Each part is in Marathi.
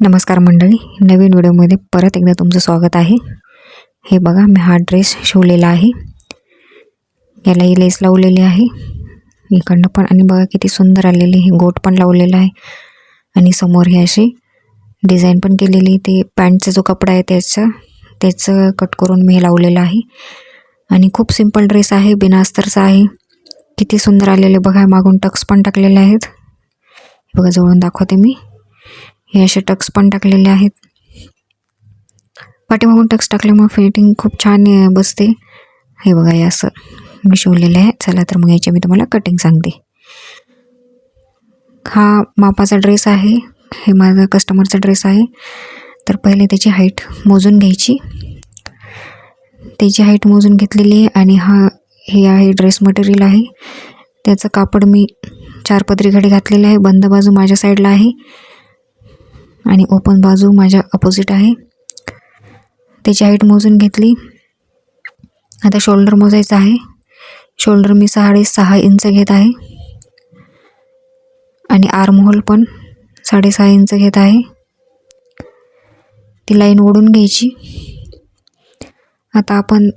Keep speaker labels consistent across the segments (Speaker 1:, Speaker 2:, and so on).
Speaker 1: नमस्कार मंडळी नवीन व्हिडिओमध्ये परत एकदा तुमचं स्वागत आहे. हे बघा मी हा ड्रेस शिवलेला आहे. यालाही लेस लावलेली आहे. इकडनं पण आणि बघा किती सुंदर आलेली हे गोट पण लावलेलं आहे. आणि समोर हे अशी डिझाईन पण केलेली ते पॅन्टचा जो कपडा आहे त्याचं त्याचं कट करून मी हे लावलेलं आहे. आणि खूप सिंपल ड्रेस आहे बिना अस्तरचा आहे. किती सुंदर आलेले बघा मागून टक्स पण टाकलेले आहेत. बघा जवळून दाखवते मी. हे असे टक्स पण टाकलेले आहेत. पाठीमागून टक्स टाकल्यामुळे फिटिंग खूप छान बसते. हे बघा हे असं मी शिवलेलं आहे. चला तर मग याची मी तुम्हाला कटिंग सांगते. हा मापाचा ड्रेस आहे. हे माझा कस्टमरचा ड्रेस आहे. तर पहिले त्याची हाईट मोजून घ्यायची. त्याची हाईट मोजून घेतलेली आहे आणि हा हे आहे ड्रेस मटेरियल आहे. त्याचं कापड मी चार पदरी घडी घातलेलं आहे. बंद बाजू माझ्या साईडला आहे. आणि ओपन बाजू माझ्या अपोजिट आहे. त्याची हाईट मोजून घेतली. आता शोल्डर मोजायचं आहे. शोल्डर मी साडेसहा इंच घेत आहे. आणि आर्महोल पण साडेसहा इंच घेत आहे. ती लाईन ओढून घ्यायची. आता आपण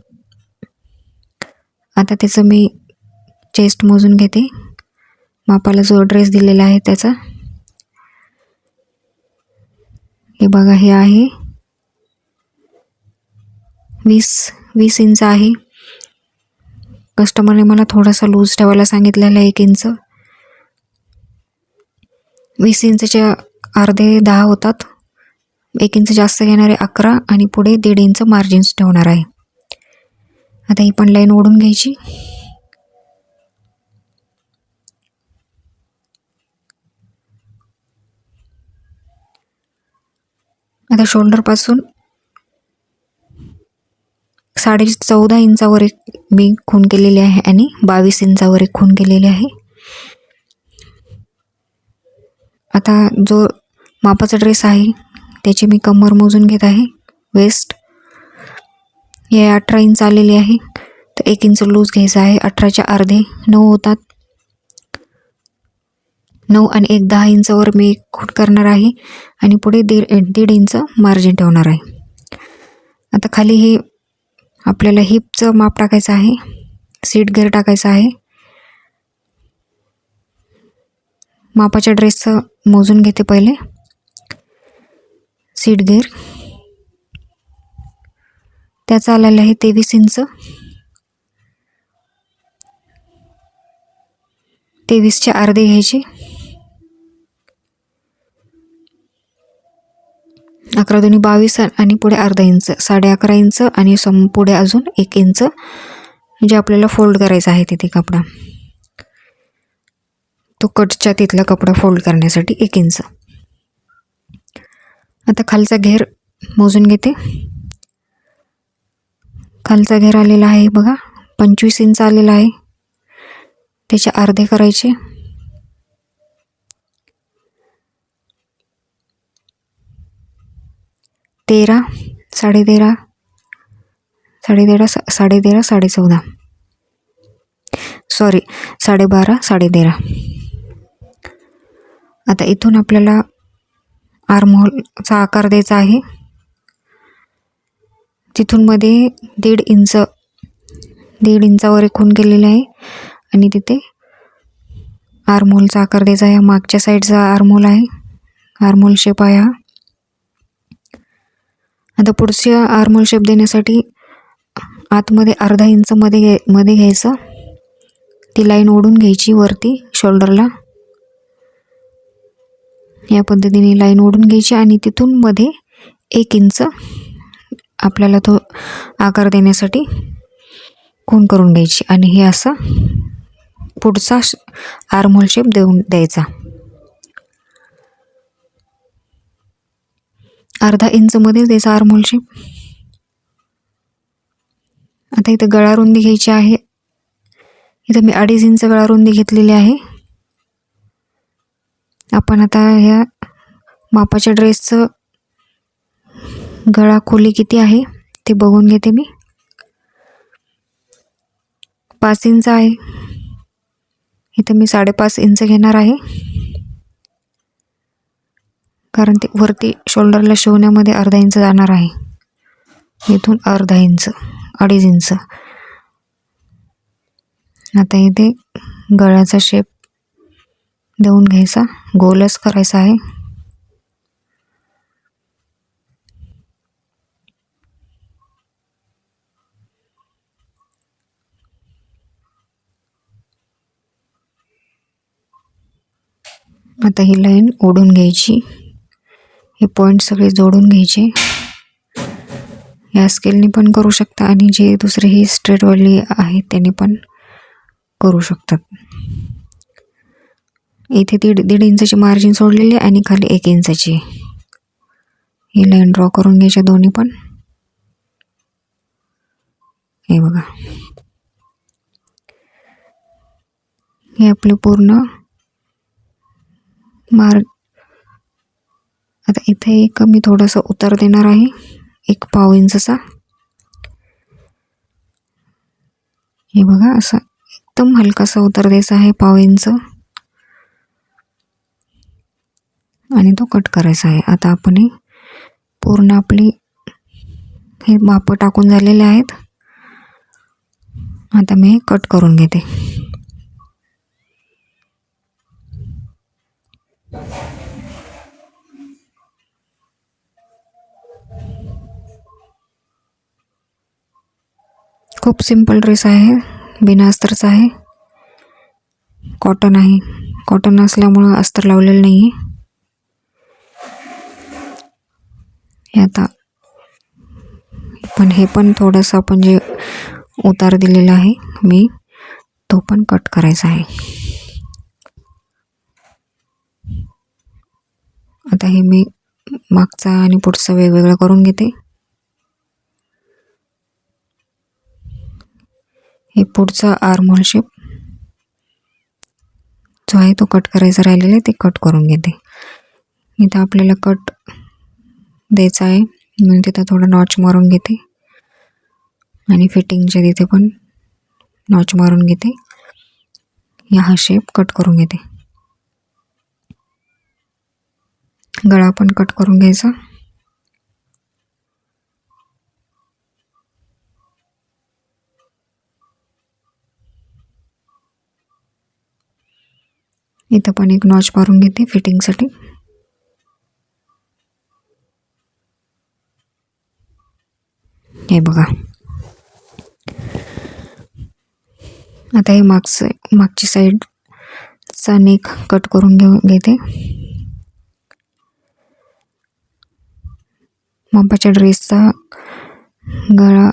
Speaker 1: आता त्याचं मी चेस्ट मोजून घेते. मापाला जो ड्रेस दिलेला आहे त्याचा. हे बघा हे आहे. वीस वीस इंच आहे. कस्टमरने मला थोडासा लूज ठेवायला सांगितलेला आहे एक इंच. वीस इंचचे अर्धे दहा होतात. एक इंच जास्त घेणारे अकरा आणि पुढे दीड इंच मार्जिन्स ठेवणार आहे. आता ही पण लाईन ओढून घ्यायची. आता शोल्डरपासून साडे चौदा इंचावर एक मी खून केलेली आहे आणि बावीस इंचावर एक खून केलेली आहे. आता जो मापाचा ड्रेस आहे त्याची मी कमर मोजून घेत आहे. वेस्ट हे अठरा इंच आलेली आहे. तर एक इंच लूज घ्यायचं आहे. अठराच्या अर्धे नऊ होतात. नऊ आणि एक दहा इंचावर मी एक खूट करणार आहे आणि पुढे दीड दीड इंच मार्जिन ठेवणार आहे. आता खाली हे आपल्याला हिपचं माप टाकायचं आहे. सीट गेअर टाकायचं आहे. मापाच्या ड्रेसचं मोजून घेते पहिले. सीट गेअर त्याचं आलेलं आहे तेवीस इंच. तेवीसचे अर्धे घ्यायचे. अकरा दोन्ही बावीस आणि पुढे अर्धा इंच साडे अकरा इंच आणि सम पुढे अजून एक इंच जे आपल्याला फोल्ड करायचा आहे तिथे कपडा. तो कटच्या तिथला कपडा फोल्ड करण्यासाठी एक इंच. आता खालचा घेर मोजून घेते. खालचा घेर आलेला आहे बघा पंचवीस इंच आलेला आहे. त्याचे अर्धे करायचे. तेरा साडे तेरा सा साडे तेरा साडे चौदा सॉरी साडेबारा साडे तेरा आता इथून आपल्याला आर्महोलचा आकार द्यायचा आहे. तिथून मध्ये दीड इंच दीड इंचावर एक खून केलेले आहे आणि तिथे आर्मोलचा आकार द्यायचा आहे. मागच्या साईडचा आर्मोल आहे. आर्मोल शेप आहे हा. आता पुढच्या आर्मोल शेप देण्यासाठी आतमध्ये अर्धा इंच मध्ये घे मध्ये घ्यायचं. ती लाईन ओढून घ्यायची वरती शोल्डरला. या पद्धतीने लाईन ओढून घ्यायची आणि तिथून मध्ये एक इंच आपल्याला तो आकार देण्यासाठी खून करून घ्यायची आणि हे असं पुढचा आर्मोल शेप देऊन द्यायचा. अर्धा इंचमध्येच द्यायचा आर्मोल शेप आता इथं गळा रुंदी घ्यायची आहे. इथं मी अडीच इंच गळा रुंदी घेतलेली आहे. आपण आता ह्या मापाच्या ड्रेसचं गळा खोली किती आहे ते बघून घेते मी. पाच इंच आहे. इथं मी साडेपाच इंच घेणार आहे. कारण ते वरती शोल्डरला शिवण्यामध्ये अर्धा इंच जाणार आहे. इथून अर्धा इंच अडीच इंच आता इथे गळ्याचा शेप देऊन घ्यायचा. गोलच करायचा आहे. आता ही लाईन ओढून घ्यायची. हे पॉईंट सगळे जोडून घ्यायचे. या स्केलने पण करू शकता आणि जे दुसरे ही स्ट्रेटवाली आहेत त्याने पण करू शकतात. इथे दीड दीड इंचाची मार्जिन सोडलेली आहे आणि खाली एक इंचाची. ही लाईन ड्रॉ करून घ्यायच्या दोन्ही पण. हे बघा. हे आपले पूर्ण मार्ग आता इथे एक मी थोडंसं उतार देणार आहे. एक पाव इंचचा हे बघा असं एकदम हलकासा उतार द्यायचा आहे पाव इंच. आणि तो कट करायचा आहे. आता आपण हे पूर्ण आपली हे मापं टाकून झालेले आहेत. आता मी हे कट करून घेते. खूप सिंपल ड्रेस आहे. बिना अस्तरचा आहे. कॉटन आहे. कॉटन असल्यामुळं अस्तर लावलेलं नाही आहे हे आता पण हे पण थोडंसं आपण जे उतार दिलेला आहे मी तो पण कट करायचा आहे. आता हे मी मागचा आणि पुढचा वेगवेगळा करून घेते. हे पुढचा आर्महोल शेप जो आहे तो कट करायचा राहिलेला आहे ते कट करून घेते. इथं आपल्याला कट द्यायचा आहे. म्हणून तिथं थोडं नॉच मारून घेते. आणि फिटिंगच्या तिथे पण नॉच मारून घेते. या हा शेप कट करून घेते. गळा पण कट करून घ्यायचा. इथं पण एक नॉच मारून घेते फिटिंगसाठी हे बघा. आता हे मागचं मागची साईडचा नेक कट करून घेऊ घेते. मापाच्या ड्रेसचा गळा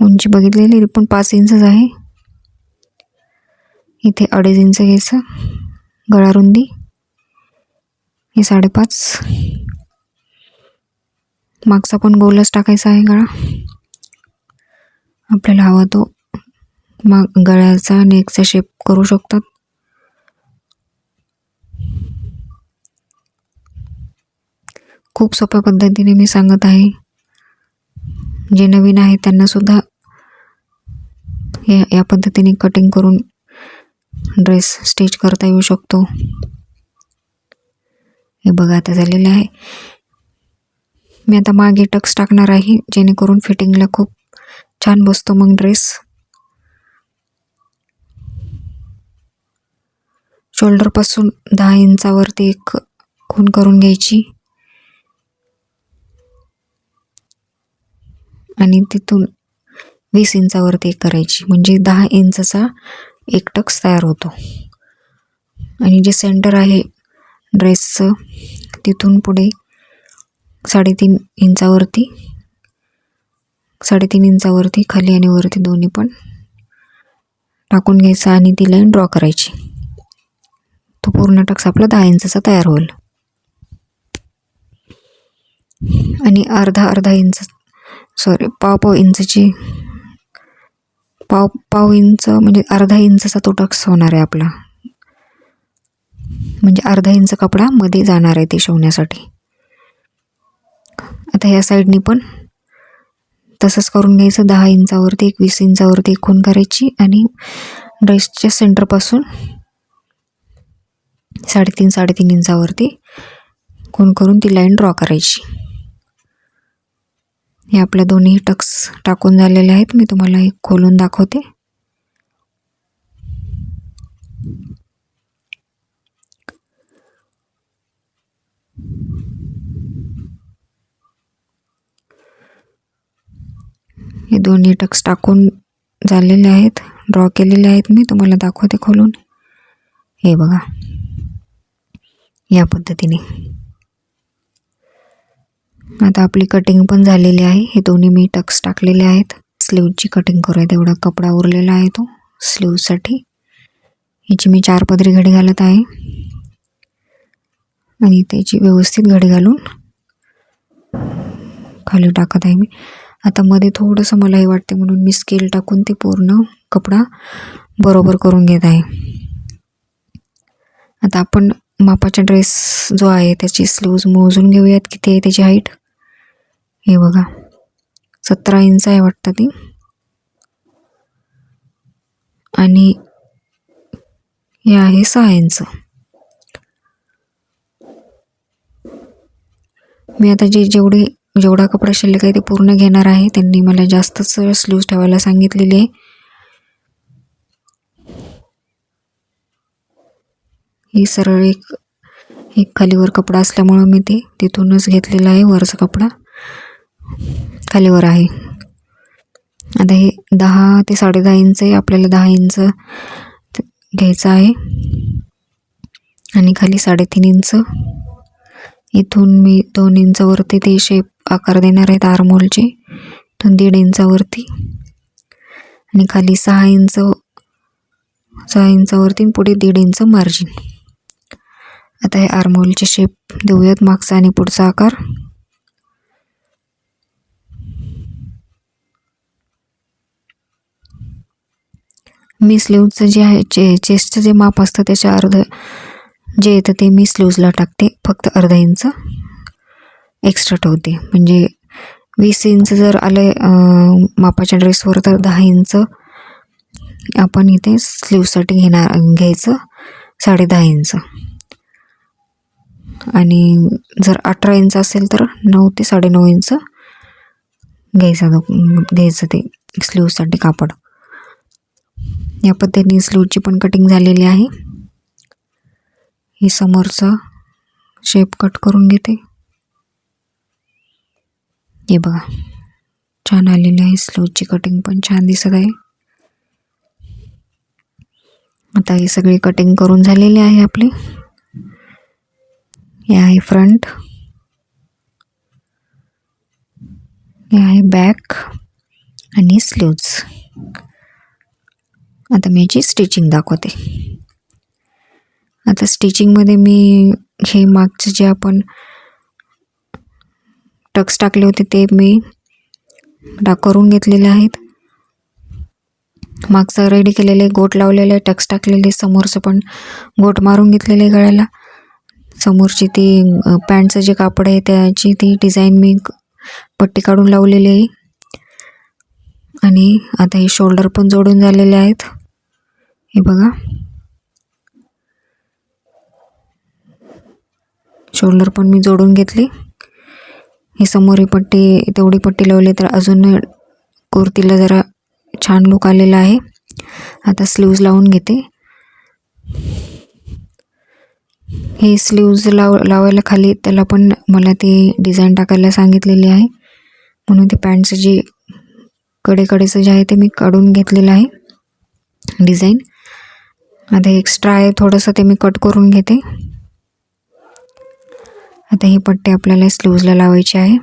Speaker 1: उंची बघितलेली पण पाच इंचच आहे. इथे अडीच इंच घ्यायचं. गळा रुंदी हे साडेपाच. मागचा पण गोलच टाकायचा आहे गळा. आपल्याला हवा तो मग गळ्याचा नेकचा शेप करू शकतात. खूप सोप्या पद्धतीने मी सांगत आहे. जे नवीन आहे त्यांनासुद्धा या या पद्धतीने कटिंग करून ड्रेस स्टिच करता येऊ शकतो. हे बघा आता झालेलं आहे. मी आता मागे टक्स टाकणार आहे जेणेकरून फिटिंगला खूप छान बसतो मग ड्रेस शोल्डरपासून दहा इंचावरती एक खून करून घ्यायची. आणि तिथून वीस इंचावरती एक करायची. म्हणजे दहा इंचचा एक टक्स तयार होतो. आणि जे सेंटर आहे ड्रेसचं तिथून पुढे साडेतीन इंचावरती साडेतीन इंचावरती खाली आणि वरती दोन्ही पण टाकून घ्यायचं आणि ती लाईन ड्रॉ करायची. तो पूर्ण टक्स आपला दहा इंचाचा तयार होईल. आणि अर्धा अर्धा inch sorry pav pav इंचची pav pav inch म्हणजे अर्धा इंचचा तो टक्स होणार आहे आपला. म्हणजे अर्धा इंच कपडा मध्ये जाणार आहे ते शिवण्यासाठी. आता ह्या साईडनी पण तसंच करून घ्यायचं. दहा इंचावरती एक वीस इंचावरती एक खून करायची आणि ड्रेसच्या सेंटरपासून साडेतीन साडेतीन इंचावरती कोण करून ती लाईन ड्रॉ करायची. हे आपल्या दोन्ही टक्स टाकून झालेले आहेत. मी तुम्हाला एक खोलून दाखवते. हे दोन्ही टक्स टाकून झालेले आहेत. ड्रॉ केलेले आहेत. मी तुम्हाला दाखवते खोलून. हे बघा. या पद्धतीने. आता आपली कटिंग पण झालेली आहे. हे दोन्ही मी टक्स टाकलेले आहेत. स्लीवची कटिंग करूया. तेवढा कपडा उरलेला आहे तो स्लीवसाठी याची मी चार पदरी घडी घालत आहे. आणि त्याची व्यवस्थित घडी घालून खाली टाकत आहे मी. आता मध्ये थोडंसं मला हे वाटते म्हणून मी स्केल टाकून ते पूर्ण कपडा बरोबर करून घेत आहे. आता आपण मापाचा ड्रेस जो आहे त्याची स्लीव्ज मोजून घेऊयात. किती आहे त्याची हाईट हे बघा. सतरा इंच आहे वाटतं ती. आणि हे आहे सहा इंच. मी आता जे जेवढे जेवढा कपडा शिल्लक आहे ते पूर्ण घेणार आहे. त्यांनी मला जास्तच स्लीव्ज ठेवायला सांगितलेली आहे. ही सरळ एक एक खालीवर कपडा असल्यामुळं मी ते तिथूनच घेतलेला आहे वरचा कपडा. खालीवर आहे. आता हे दहा ते साडेदहा इंच आहे. आपल्याला दहा इंच घ्यायचं आहे. आणि खाली साडेतीन इंच. इथून मी दोन इंचावरती ते शेप आकार देणार आहेत आरमोलचे इथून दीड इंचावरती. आणि खाली सहा इंच सहा इंचावरती पुढे दीड इंच मार्जिन आता हे आरमोलचे शेप देऊयात. मागचा आणि पुढचा आकार. मी स्लीवचं जे आहे चे चेस्टचं जे माप असतं त्याच्या अर्ध जे येतं ते मी स्लीव्जला टाकते. फक्त अर्धा इंच एक्स्ट्रा ठेवते. म्हणजे वीस इंच जर आलं मापाच्या ड्रेसवर तर दहा इंच आपण इथे स्लीवसाठी घेणार घ्यायचं साडे दहा इंच आणि जर अठरा इंच असेल तर नऊ ते साडेनऊ इंच घ्यायचं घ्यायचं ते स्लीवसाठी कापड. या पद्धतीने स्लीवची पण कटिंग झालेली आहे. ही समोरचा शेप कट करून घेते. हे बघा छान आलेली आहे स्लीवची कटिंग पण छान दिसत आहे. आता ही सगळी कटिंग करून झालेली आहे आपली. हे आहे फ्रंट हे आहे बॅक आणि स्लीव्ज आता मी याची स्टिचिंग दाखवते. आता स्टिचिंगमध्ये मी हे मागचं जे आपण टक्स टाकले होते ते मी टाक करून घेतलेले आहेत. मागचं रेडी केलेले गोट लावलेले टक्स टाकलेले समोरचं पण गोट मारून घेतलेले गळ्याला. समोरची ती पॅन्टचं जे कापड आहे त्याची ती डिझाईन मी पट्टी काढून लावलेली आहे. आणि आता हे शोल्डर पण जोडून झालेले आहेत. हे बघा. शोल्डर पण मी जोडून घेतली. ही समोर पट्टी तेवढी पट्टी लावली तर अजून कुर्तीला जरा छान लुक आलेला आहे. आता स्लीव्ज लावून घेते. हे स्लीव्ज लाव लावायला खाली त्याला पण मला ती डिझाईन टाकायला सांगितलेली आहे. म्हणून ते पॅन्टचं जे कडेकडेचं जे आहे ते मी काढून घेतलेलं आहे. डिझाईन आता एक्स्ट्रा आहे थोडंसं ते मी कट करून घेते. आता ही पट्टी आपल्याला स्लीवजला लावायची आहे.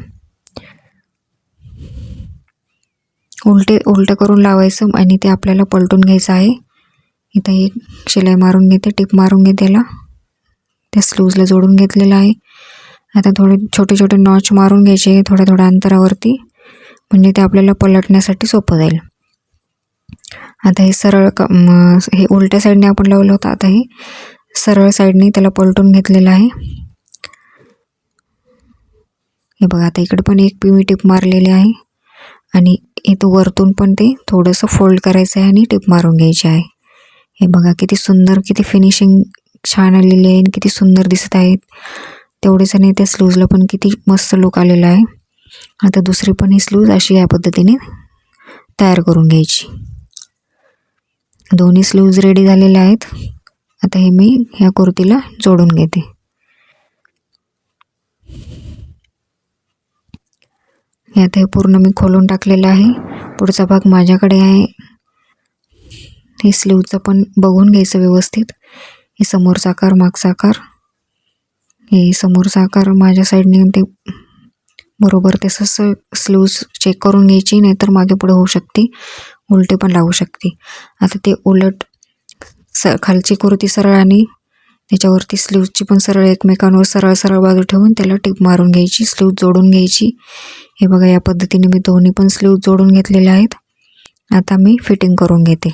Speaker 1: उलटे उलटं करून लावायचं आणि ते आपल्याला पलटून घ्यायचं आहे. इथं एक शिलाई मारून घेते टिप मारून घेते त्या स्लीवजला जोडून घेतलेलं आहे. आता थोडे छोटे छोटे नॉच मारून घ्यायचे थोड्या थोड्या अंतरावरती. म्हणजे ते आपल्याला पलटण्यासाठी सोपं जाईल. आता हे सरळ क हे उलट्या साईडने आपण लावलं होतं. आता हे सरळ साईडने त्याला पलटून घेतलेलं आहे. हे बघा आता इकडे पण एक पिमी टिप मारलेली आहे. आणि इथं वरतून पण ते थोडंसं फोल्ड करायचं आहे आणि टिप मारून घ्यायची आहे. हे बघा किती सुंदर किती फिनिशिंग छान आलेली आहे किती सुंदर दिसत आहेत तेवढेच नाही त्या स्लूजला पण किती मस्त लुक आलेला आहे. आता दुसरी पण ही स्लूज अशी या पद्धतीने तयार करून घ्यायची. दोन्ही स्लूज रेडी झालेल्या आहेत. आता हे मी ह्या कुर्तीला जोडून घेते. हे आता हे पूर्ण मी खोलून टाकलेलं आहे. पुढचा भाग माझ्याकडे आहे. हे स्लीवचं पण बघून घ्यायचं व्यवस्थित. हे समोरचा आकार मागचा आकार. हे समोरचा आकार माझ्या साईडने ते बरोबर तसंच स्लीव्ज चेक करून घ्यायची नाहीतर मागे पुढे होऊ शकते. उलटे पण लागू शकते. आता ते उलट स खालची कुर्ती सरळ आणि त्याच्यावरती स्लीवची पण सरळ एकमेकांवर सरळ सरळ बाजू ठेवून त्याला टिप मारून घ्यायची स्लीव जोडून घ्यायची. हे बघा या पद्धतीने मी दोन्ही पण स्लीव जोडून घेतलेले आहेत. आता मी फिटिंग करून घेते.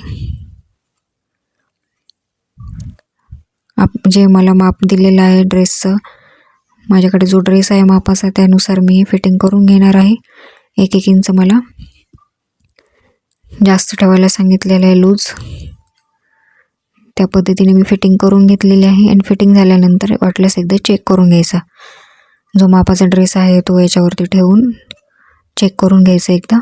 Speaker 1: आप जे मला माप दिलेलं आहे ड्रेसचं माझ्याकडे जो ड्रेस आहे मापाचा त्यानुसार मी हे फिटिंग करून घेणार आहे. एक एक इंच मला जास्त ठेवायला सांगितलेलं आहे लूज. त्या पद्धतीने मी फिटिंग करून घेतलेली आहे आणि फिटिंग झाल्यानंतर वाटल्यास एकदा चेक करून घ्यायचा. जो मापाचा ड्रेस आहे तो याच्यावरती ठेवून चेक करून घ्यायचा एकदा.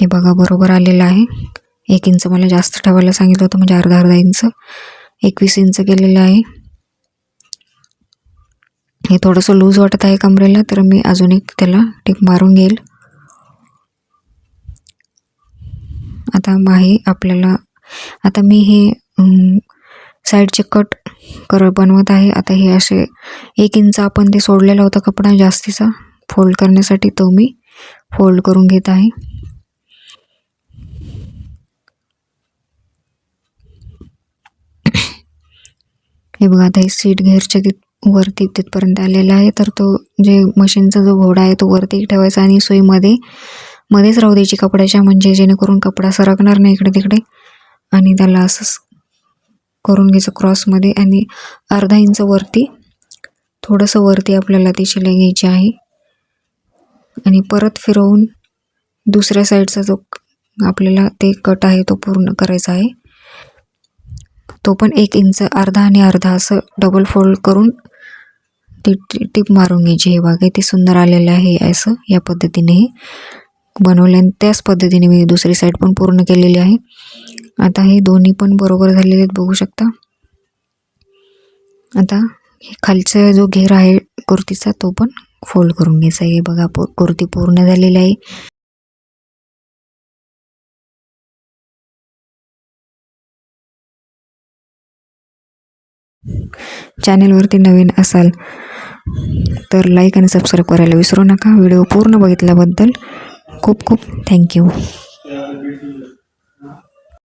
Speaker 1: हे बघा बरोबर आलेलं आहे. एक इंच मला जास्त ठेवायला सांगितलं होतं म्हणजे अर्धा अर्धा इंच एकवीस इंच केलेलं आहे. हे थोडंसं लूज वाटत आहे कमरेला तर मी अजून एक त्याला टिप मारून घेईल. आता माही आपल्याला आता मी हे साईडचे कट कर बनवत आहे. आता हे असे एक इंच आपण ते सोडलेला होता कपडा जास्तीचा फोल्ड करण्यासाठी तो मी फोल्ड करून घेत आहे. हे बघा आता हे सीट घेरच्या वरती तिथपर्यंत आलेला आहे. तर तो जे मशीनचा जो घोडा आहे तो वरती ठेवायचा आणि सुईमध्ये मध्येच राहू द्यायची कपड्याच्या म्हणजे जेणेकरून कपडा सरकणार नाही इकडे तिकडे आणि त्याला असंच करून घ्यायचं क्रॉसमध्ये आणि अर्धा इंच वरती थोडंसं वरती आपल्याला ती शिलाई घ्यायची आहे. आणि परत फिरवून दुसऱ्या साईडचा जो आपल्याला ते कट आहे तो पूर्ण करायचा आहे. तो पण एक इंच अर्धा आणि अर्धा असं डबल फोल्ड करून ती टिप मारून घ्यायची. हे बघा ते सुंदर आलेलं आहे असं या पद्धतीने हे बनवले. आणि त्याच पद्धतीने मी दुसरी साईड पण पूर्ण केलेली आहे. आता हे दोन्ही पण बरोबर झालेले आहेत बघू शकता. आता हे खालचा जो घेर आहे कुर्तीचा तो पण फोल्ड करून घ्यायचा आहे. बघा कुर्ती पूर्ण झालेली आहे. चॅनेलवरती नवीन असाल तर लाईक आणि सबस्क्राईब करायला विसरू नका. व्हिडिओ पूर्ण बघितल्याबद्दल खूप खूप थँक्यू